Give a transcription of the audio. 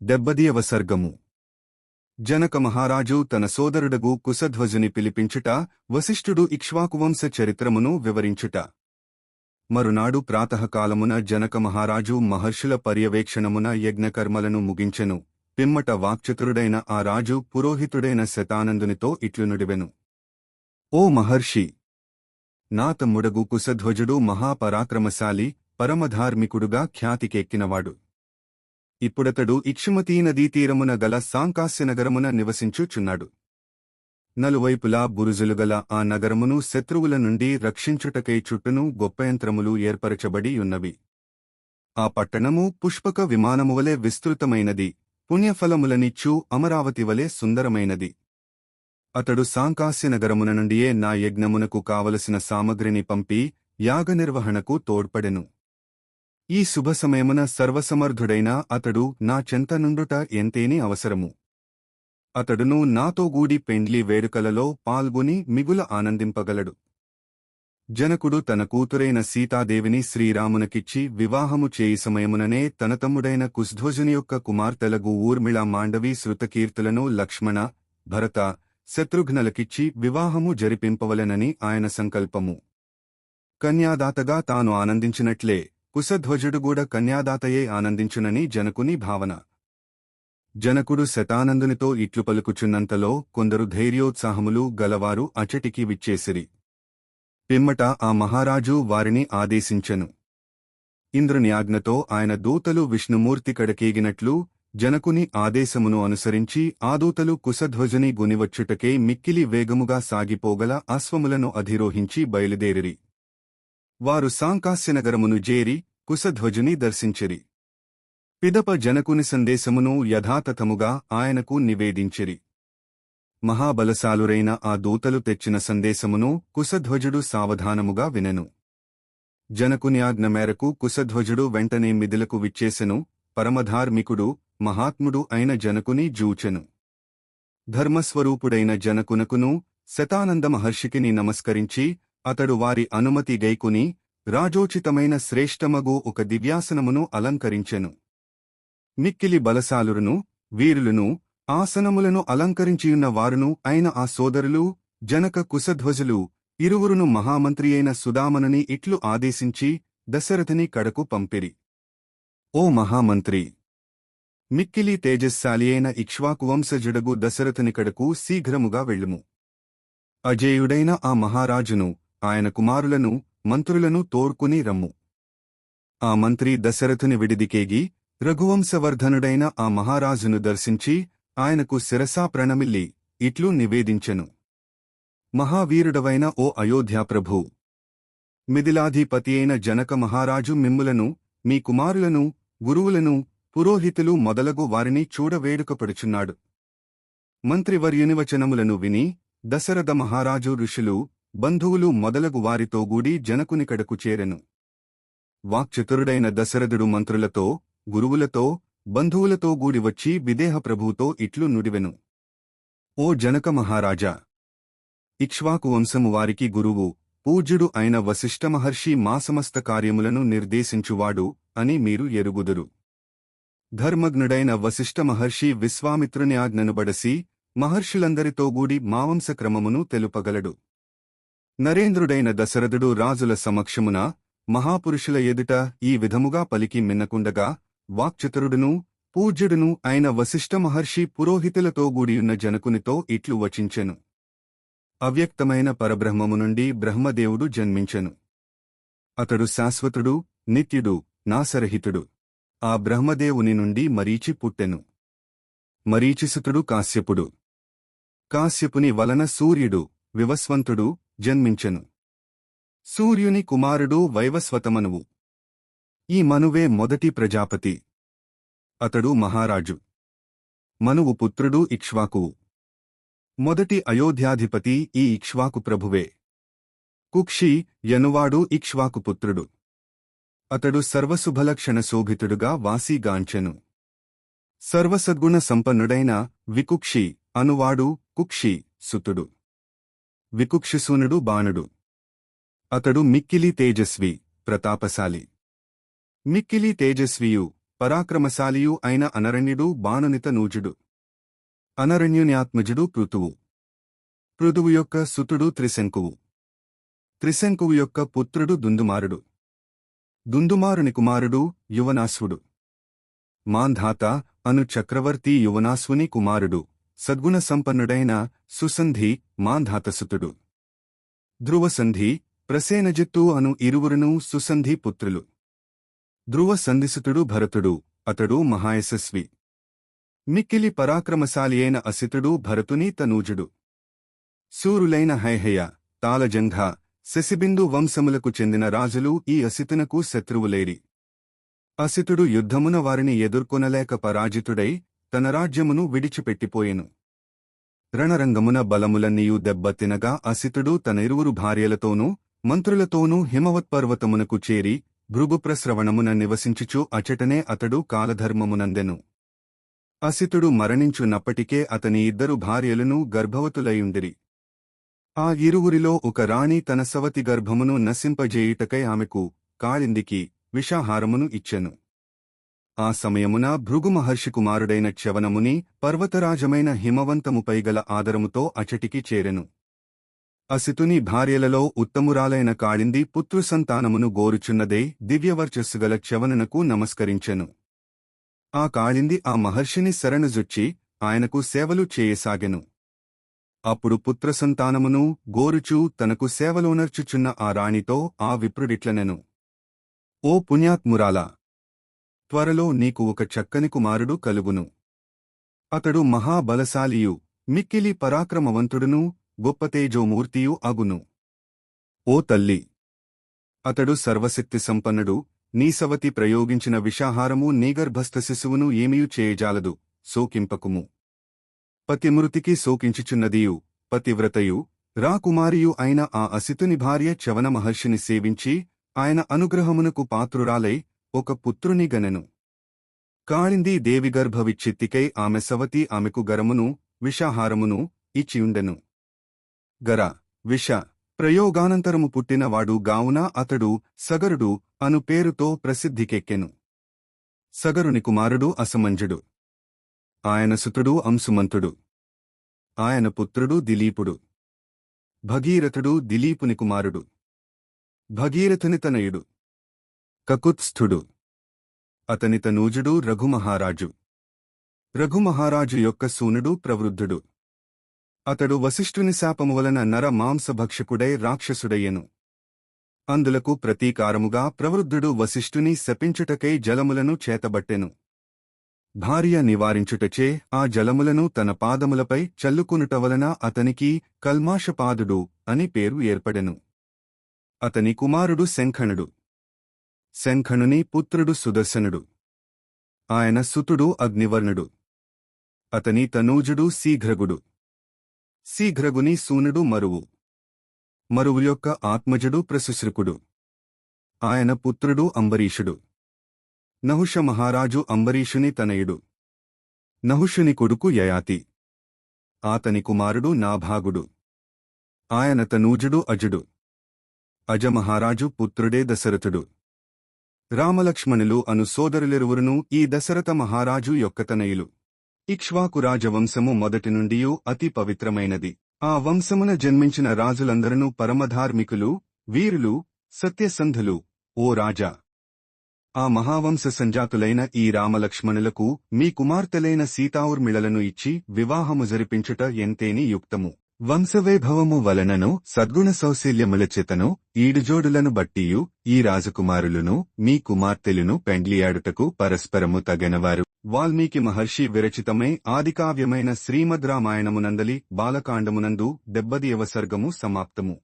డెబ్బదియవ సర్గము జనక మహారాజు తన సోదరుడగు కుశధ్వజుని పిలిపించుట వశిష్ఠుడు ఇక్ష్వాకువంశ చరిత్రమును వివరించుట. మరునాడు ప్రాతకాలమున జనక మహారాజు మహర్షుల పర్యవేక్షణమున యజ్ఞకర్మలను ముగించెను. పిమ్మట వాక్చతురుడైన ఆ రాజు పురోహితుడైన శతానందునితో ఇట్లు నుడివెను ఓ మహర్షి! నా తమ్ముడగు కుశధ్వజుడు మహాపరాక్రమశాలి పరమధార్మికుడుగా ఖ్యాతికెక్కినవాడు. ఇప్పుడతడు ఇక్షుమతీ నదీ తీరమున గల సాంకాస్య నగరమున నివసించుచున్నాడు. నలువైపులా బురుజులుగల ఆ నగరమును శత్రువుల నుండి రక్షించుటకై చుట్టూను గొప్ప యంత్రములు ఏర్పరచబడి ఉన్నవి ఆ పట్టణము పుష్పక విమానమువలె విస్తృతమైనది పుణ్యఫలములనిచ్చు అమరావతి వలె సుందరమైనది. అతడు సాంకాస్య నగరమున నుండియే నా యజ్ఞమునకు కావలసిన సామగ్రిని పంపి యాగ నిర్వహణకు తోడ్పడెను. ఈ శుభ సమయమున సర్వసమర్థుడైన అతడు నా చెంత నుండుట ఎంతేని అవసరము. అతడును నాతో గూడి పెండ్లి వేడుకలలో పాల్గొని మిగుల ఆనందింపగలడు. జనకుడు తన కూతురైన సీతాదేవిని శ్రీరామునకిచ్చి వివాహము చేయి సమయముననే తన తమ్ముడైన కుష్ధ్వజుని యొక్క కుమార్తెలగు ఊర్మిళ మాండవి శృతకీర్తులను లక్ష్మణ భరత శత్రుఘ్నలకిచ్చి వివాహము జరిపింపవలెనని ఆయన సంకల్పము. కన్యాదాతగా తాను ఆనందించినట్లే. కుశధ్వజుడుగూడ కన్యాదాతయే ఆనందించునని జనకుని భావన. జనకుడు శతానందునితో ఇట్లు పలుకుచున్నంతలో కొందరు ధైర్యోత్సాహములు గలవారు అచటికి విచ్చేసిరి. పిమ్మట ఆ మహారాజు వారిని ఆదేశించెను. ఇంద్రుని ఆయన దూతలు విష్ణుమూర్తి కడకేగినట్లు జనకుని ఆదేశమును అనుసరించి ఆదూతలు కుశధ్వజని కుశధ్వజుని గునివచ్చుటకే మిక్కిలి వేగముగా సాగిపోగల అశ్వములను అధిరోహించి బయలుదేరిరి. వారు సాంకాస్యనగరమును జేరి కుశధ్వజుని దర్శించిరి. పిదప జనకుని సందేశమును యథాతథముగా ఆయనకు నివేదించిరి. మహాబలశాలురైన ఆ దూతలు తెచ్చిన సందేశమును కుశధ్వజుడు సావధానముగా వినెను. జనకుని ఆజ్ఞ మేరకు కుశధ్వజుడు వెంటనే మిదులకు విచ్చేసెను. పరమధార్మికుడు మహాత్ముడు అయిన జనకుని జూచెను. ధర్మస్వరూపుడైన జనకునకును శతానంద మహర్షికిని నమస్కరించి అతడు వారి అనుమతి గైకుని రాజోచితమైన శ్రేష్టమగు ఒక దివ్యాసనమును అలంకరించెను. మిక్కిలి బలశాలురును వీరులను ఆసనములను అలంకరించియున్న వారును అయిన ఆ సోదరులు జనక కుశధ్వజులు ఇరువురును మహామంత్రియైన సుదామనుని ఇట్లు ఆదేశించి దశరథని కడకు పంపిరి. ఓ మహామంత్రి! మిక్కిలి తేజస్శాలి అయిన ఇక్ష్వాకువంశజుడగు దశరథని కడకు శీఘ్రముగా వెళ్ళుము. అజేయుడైన ఆ మహారాజును ఆయన కుమారులను మంత్రులను తోర్కుని రమ్ము. ఆ మంత్రి దశరథుని విడిదికేగి రఘువంశవర్ధనుడైన ఆ మహారాజును దర్శించి ఆయనకు శిరసా ప్రణమిల్లి ఇట్లు నివేదించెను. మహావీరుడవైన ఓ అయోధ్యాప్రభూ మిథిలాధిపతి అయిన జనక మహారాజు మిమ్ములను మీ కుమారులను గురువులను పురోహితులు మొదలగు వారిని చూడవేడుకపడుచున్నాడు మంత్రివర్యునివచనములను విని దశరథ మహారాజు ఋషులు బంధువులు మొదలగు వారితో గూడి జనకునికడకు చేరెను. వాక్చతురుడైన దశరథుడు మంత్రులతో గురువులతో బంధువులతో గూడి వచ్చి విదేహ ప్రభువుతో ఇట్లు నుడివెను. ఓ జనక మహారాజా! ఇక్ష్వాకు వంశము వారికి గురువు పూజ్యుడు అయిన వశిష్ఠ మాసమస్త కార్యములను నిర్దేశించువాడు అని మీరు ఎరుగుదురు. ధర్మజ్ఞుడైన వశిష్ఠ మహర్షి విశ్వామిత్రుని ఆజ్ఞను బడసి మహర్షులందరితో గూడి మావంశక్రమమును తెలుపగలడు. నరేంద్రుడైన దశరథుడు రాజుల సమక్షమున మహాపురుషుల ఎదుట ఈ విధముగా పలికి మిన్నకుండగా వాక్చతురుడును పూజ్యుడును అయిన వశిష్ఠ మహర్షి పురోహితులతో గూడియున్న జనకునితో ఇట్లు వచించెను. అవ్యక్తమైన పరబ్రహ్మము నుండి బ్రహ్మదేవుడు జన్మించెను. అతడు శాశ్వతుడు నిత్యుడు నాసరహితుడు ఆ బ్రహ్మదేవుని నుండి మరీచి పుట్టెను. మరీచిసుతుడు కాశ్యపుడు. కాశ్యపుని వలన సూర్యుడు వివస్వంతుడు జన్మించెను. సూర్యుని కుమారుడు వైవస్వతమనువు. ఈ మనువే మొదటి ప్రజాపతి. అతడు మహారాజు. మనువు పుత్రుడు ఇక్ష్వాకువు. మొదటి అయోధ్యాధిపతి ఈ ఇక్ష్వాకు ప్రభువే. కుక్షి యనువాడు ఇక్ష్వాకు పుత్రుడు. అతడు సర్వశుభలక్షణ శోభితుడుగా వాసీగాంచెను సర్వసద్గుణ సంపన్నుడైన వికుక్షి అనువాడు కుక్షి సుతుడు. వికుక్షిసూనుడు బాణుడు. అతడు మిక్కిలి తేజస్వి ప్రతాపశాలి. మిక్కిలి తేజస్వియు పరాక్రమశాలియు అయిన అనరణ్యుడు బాణునిత నూజుడు. అనరణ్యున్యాత్మజుడు పృతువు. పృథువు యొక్క సుతుడు త్రిశంకువు. త్రిశంకువు యొక్క పుత్రుడు దుందుమారుడు. దుందుమారుని కుమారుడు యువనాశ్వుడు. మాంధాత అను చక్రవర్తి యువనాశ్వుని కుమారుడు. సద్గుణ సంపన్నుడైన సుసంధి మాంధాతసుతుడు. ధ్రువసంధి ప్రసేనజిత్తు అను ఇరువురును సుసంధి పుత్రులు. ధ్రువ సంధిసుతుడు భరతుడు అతడు మహాయశస్వి. మిక్కిలి పరాక్రమశాలి అయిన అసితుడు భరతుని తనూజుడు. సూరులైన హైహయ తాళజంఘ శశిబిందు వంశములకు చెందిన రాజులు ఈ అసితునకు శత్రువులేరి. అసితుడు యుద్ధమున వారిని ఎదుర్కొనలేక పరాజితుడై తన రాజ్యమును విడిచిపెట్టిపోయెను. రణరంగమున బలములన్నీయు దెబ్బతినగా అసితుడు తన ఇరువురు భార్యలతోనూ మంత్రులతోనూ హిమవత్పర్వతమునకు చేరి భృగుప్రస్రవణమున నివసించుచు అచటనే అతడు కాలధర్మమునందెను. అసితుడు మరణించున్నప్పటికే అతని ఇద్దరు భార్యలను గర్భవతులయుండిరి. ఆ ఇరువురిలో ఒక రాణి తన సవతి గర్భమును నశింపజేయుటకై ఆమెకు కాళిందికి విషాహారమును ఇచ్చెను. ఆ సమయమున భృగు మహర్షి కుమారుడైన చ్యవనముని పర్వతరాజమైన హిమవంతముపై గల ఆదరముతో అచటికి చేరెను. అసితుని భార్యలలో ఉత్తమురాలైన కాళింది పుత్రుసంతానమును గోరుచున్నదే దివ్యవర్చస్సుగల చ్యవనునకు నమస్కరించెను. ఆ కాళింది ఆ మహర్షిని శరణుజొచ్చి ఆయనకు సేవలు చేయసాగెను. అప్పుడు పుత్రసంతానమును గోరుచూ తనకు సేవలోనర్చుచున్న ఆ రాణితో ఆ విప్రుడిట్లనెను. ఓ పుణ్యాత్మురాలా! త్వరలో నీకు ఒక చక్కని కుమారుడు కలుగును. అతడు మహాబలశాలియు మిక్కిలి పరాక్రమవంతుడును గొప్ప తేజోమూర్తియు అగును. ఓ తల్లి! అతడు సర్వశక్తి సంపన్నుడు నీసవతి ప్రయోగించిన విషాహారము నీగర్భస్థ శిశువును ఏమియు చేయజాలదు సోకింపకుము పతిమృతికి శోకించుచున్నదియు పతివ్రతయు రాకుమారియు అయిన ఆ అసితుని భార్య చవన మహర్షిని సేవించి ఆయన అనుగ్రహమునకు పాత్రురాలై ఒక పుత్రుని గనెను. కాళింది దేవిగర్భ విచ్చిత్తికై ఆమె సవతి ఆమెకు గరమును విషాహారమును ఇచ్చియుండెను. గర విష ప్రయోగానంతరము పుట్టినవాడు గావున అతడు సగరుడు అను పేరుతో ప్రసిద్ధికెక్కెను. సగరుని కుమారుడు అసమంజుడు. ఆయన సుతుడు అంశుమంతుడు. ఆయన పుత్రుడు దిలీపుడు. భగీరథుడు దిలీపుని కుమారుడు. భగీరథుని తనయుడు. కకుత్స్థుడు. అతని తనూజుడు రఘుమహారాజు. రఘుమహారాజు యొక్క సూనుడు ప్రవృద్ధుడు. అతడు వశిష్ఠుని శాపము వలన నర మాంసభక్షకుడై రాక్షసుడయ్యెను. అందులకు ప్రతీకారముగా ప్రవృద్ధుడు వశిష్ఠుని శపించుటకై జలములను చేతబట్టెను. భార్య నివారించుటచే ఆ జలములను తన పాదములపై చల్లుకునుట వలన అతనికి కల్మాషపాదుడు అని పేరు ఏర్పడెను. అతని కుమారుడు శంఖణుడు శంఖణుని పుత్రుడు సుదర్శనుడు. ఆయన సుతుడు అగ్నివర్ణుడు. అతని తనూజుడు శీఘ్రగుడు. శీఘ్రగుని సూనుడు మరువు. మరువు యొక్క ఆత్మజుడు ప్రశుశ్రుకుడు. ఆయన పుత్రుడు అంబరీషుడు. నహుష మహారాజు అంబరీషుని తనయుడు. నహుషుని కొడుకు యయాతి. ఆతని కుమారుడు నాభాగుడు. ఆయన తనూజుడు అజుడు. అజమహారాజు పుత్రుడే దశరథుడు. రామలక్ష్మణులు అను సోదరులిరువురును ఈ దశరథ మహారాజు యొక్క తనయులు. ఇక్ష్వాకు రాజవంశము మొదటి నుండియూ అతి పవిత్రమైనది. ఆ వంశమున జన్మించిన రాజులందరూ పరమధార్మికులు వీరులు సత్యసంధులు ఓ రాజా! ఆ మహావంశ సంజాతులైన ఈ రామలక్ష్మణులకు మీ కుమార్తెలైన సీతావుర్మిళలను ఇచ్చి వివాహము జరిపించుట ఎంతేని యుక్తము. వంశవైభవము వలనను సద్గుణ సౌశల్యముల చేతను ఈడుజోడులను బట్టియు ఈ రాజకుమారులను మీ కుమార్తెలను పెండ్లియాడుటకు పరస్పరము తగనవారు. వాల్మీకి మహర్షి విరచితమై ఆదికావ్యమైన శ్రీమద్ రామాయణమునందలి బాలకాండమునందు దెబ్బదియవ సర్గము సమాప్తము.